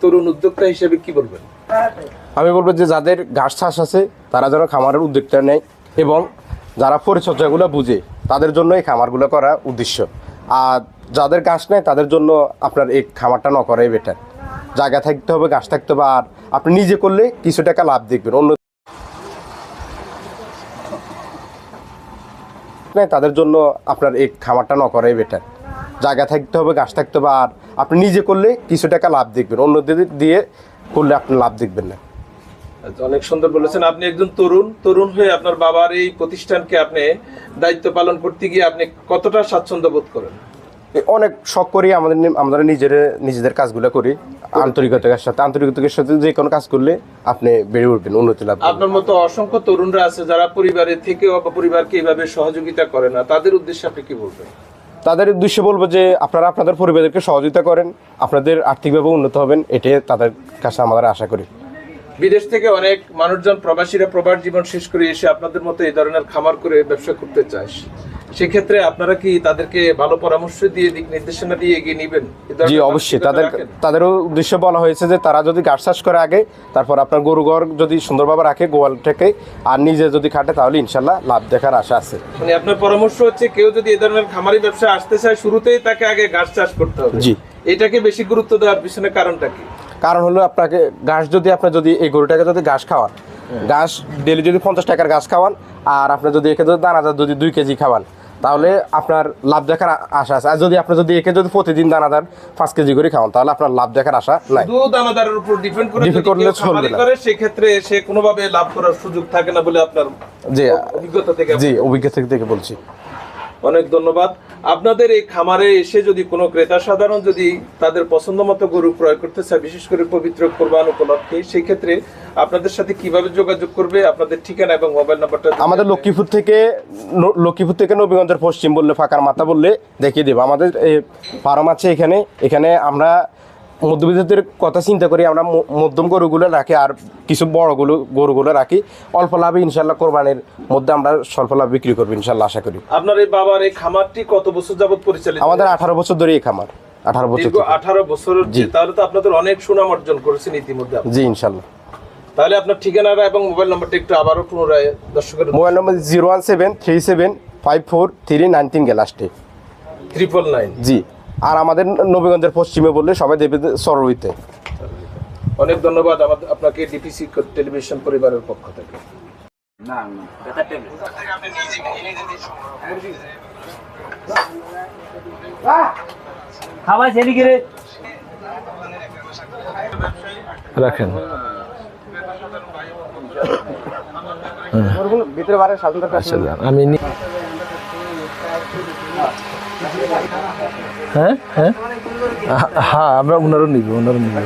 তরুণ উদ্যোক্তা হিসেবে কি বলবেন? আমি বলব যে যাদের ঘাস চাষ আছে, তারা যেন খামারের উদ্যোগটা নেয় এবং যারা পরিচর্যাগুলো বুঝে, তাদের জন্য এই খামারগুলো করা উদ্দেশ্য। আর যাদের ঘাস নেই, তাদের জন্য আপনার এই খামারটা ন করাই বেটার জায়গা থাকতে হবে, ঘাস থাকতে হবে, আর আপনি নিজে করলে কিছু টাকা লাভ দেখবেন। অন্য তাদের জন্য আপনার এই খামারটা ন করাই বেটার জায়গা থাকতে হবে গাছ থাকতে হবে আর আপনি নিজে করলে কিছু টাকা লাভ দেখবেন। অন্যদের দিয়ে করলে আপনি লাভ দেখবেন না। আচ্ছা, অনেক সুন্দর বলেছেন। আপনি একজন তরুণ তরুণ হয়ে আপনার বাবার এই প্রতিষ্ঠানকে আপনি দায়িত্ব পালন করতে গিয়ে আপনি কতটা স্বাচ্ছন্দ্য বোধ করেন? অনেক শখ করি আমাদের আমরা নিজের নিজেদের কাজগুলো করি। আন্তরিকতার সাথে আন্তরিকতার সাথে যে কোনো কাজ করলে আপনি বেড়ে উঠবেন উন্নতি লাভ আপনার মতো অসংখ্য তরুণরা আছে যারা পরিবারের থেকেও পরিবারকে এইভাবে সহযোগিতা করে না। তাদের উদ্দেশ্যে আপনি কি বলবেন? তাদের উদ্দেশ্যে বলব যে আপনারা আপনাদের পরিবারকে সহযোগিতা করেন, আপনাদের আর্থিকভাবে উন্নত হবেন, এটাই তাদের কাছে আমাদের আশা করি। বিদেশ থেকে অনেক মানুষজন প্রবাসীরা প্রবাস জীবন শেষ করে এসে আপনাদের মতো এই ধরনের খামার করে ব্যবসা করতে চায়। সেক্ষেত্রে আপনারা কি তাদেরকে ভালো পরামর্শ দিয়ে দিক নির্দেশনা দিয়ে এগিয়ে নেবেন? এ জি অবশ্যই। তাদের তাদেরও উদ্দেশ্যে বলা হয়েছে যে তারা যদি গাছ চাষ করে আগে তারপর আপনার গরু ঘর যদি সুন্দরভাবে রাখে গোয়ালটাকে আর নিজে যদি খাটে তাহলে ইনশাল্লাহ লাভ দেখার আশা আছে। মানে আপনার পরামর্শ হচ্ছে কেউ যদি এই ধরনের খামারি ব্যবসা আসতে চায় শুরুতেই তাকে আগে ঘাস চাষ করতে হবে। জি। এটাকে বেশি গুরুত্ব দেওয়ার পিছনে কারণটা কি? কারণ হলো আপনাকে ঘাস যদি আপনার যদি এই গরুটাকে যদি ঘাস খাওয়ান ঘাস ডেলি যদি পঞ্চাশ টাকার ঘাস খাওয়ান আর আপনার যদি একে যদি দানাদার যদি দুই কেজি খাওয়ান তাহলে আপনার লাভ দেখার আশা আছে। আর যদি আপনি যদি একে যদি প্রতিদিন দানাদার পাঁচ কেজি করে খাওয়ান তাহলে আপনার লাভ দেখার আশা নাই। দুধ দানাদারের উপর ডিপেন্ড করে ডিপেন্ড করলে চলবে না। সেক্ষেত্রে সে কোনোভাবে লাভ করার সুযোগ থাকে না বলে আপনার জি অভিজ্ঞতা থেকে জি অভিজ্ঞতা থেকে বলছি। অনেক ধন্যবাদ। আপনাদের এই খামারে এসে যদি কোনো ক্রেতা সাধারণ যদি তাদের পছন্দ মতো গরু ক্রয় করতে চায় বিশেষ করে পবিত্র কোরবান উপলক্ষে সেই ক্ষেত্রে আপনাদের সাথে কীভাবে যোগাযোগ করবে? আপনাদের ঠিকানা এবং মোবাইল নাম্বারটা আমাদের লক্ষ্মীপুর থেকে লক্ষ্মীপুর থেকে নবীগঞ্জের পশ্চিম বললে ফাঁকার মাথা বললে দেখিয়ে দেবো। আমাদের ফার্ম আছে এখানে। এখানে আমরা মধ্যবিত্তের কথা চিন্তা করি আমরা মধ্যম গরুগুলো রাখি আর কিছু বড়গুলো গরুগুলো রাখি। অল্প লাভে ইনশাল্লাহ কোরবানির মধ্যে আমরা স্বল্প লাভ বিক্রি করব ইনশাল্লাহ আশা করি। আপনার এই বাবার এই খামারটি কত বছর যাবত পরিচালিত? আমাদের আঠারো বছর ধরে এই খামার আঠারো বছর আঠারো বছর তাহলে তো আপনাদের অনেক সুনাম অর্জন করেছেন ইতিমধ্যে জি ইনশাল্লাহ তাহলে আপনার ঠিকানাটা এবং মোবাইল নাম্বারটা একটু আবারও পুনরায় দর্শকের mobile number zero one seven three seven five four three nine তিন লাস্টে ট্রিপল নাইন। জি। আর আমাদের নবীগঞ্জের পশ্চিমে বললে সবাই দেবে সরইতে অনেক ধন্যবাদ আমাদের আপনাকে ডিপিসি টেলিভিশন পরিবারের পক্ষ থেকে। খাবার সেদিকে রাখেন। আচ্ছা আমি নি- হ্যাঁ হ্যাঁ, হ্যাঁ আমরা ওনারও নিব ওনারও নিব।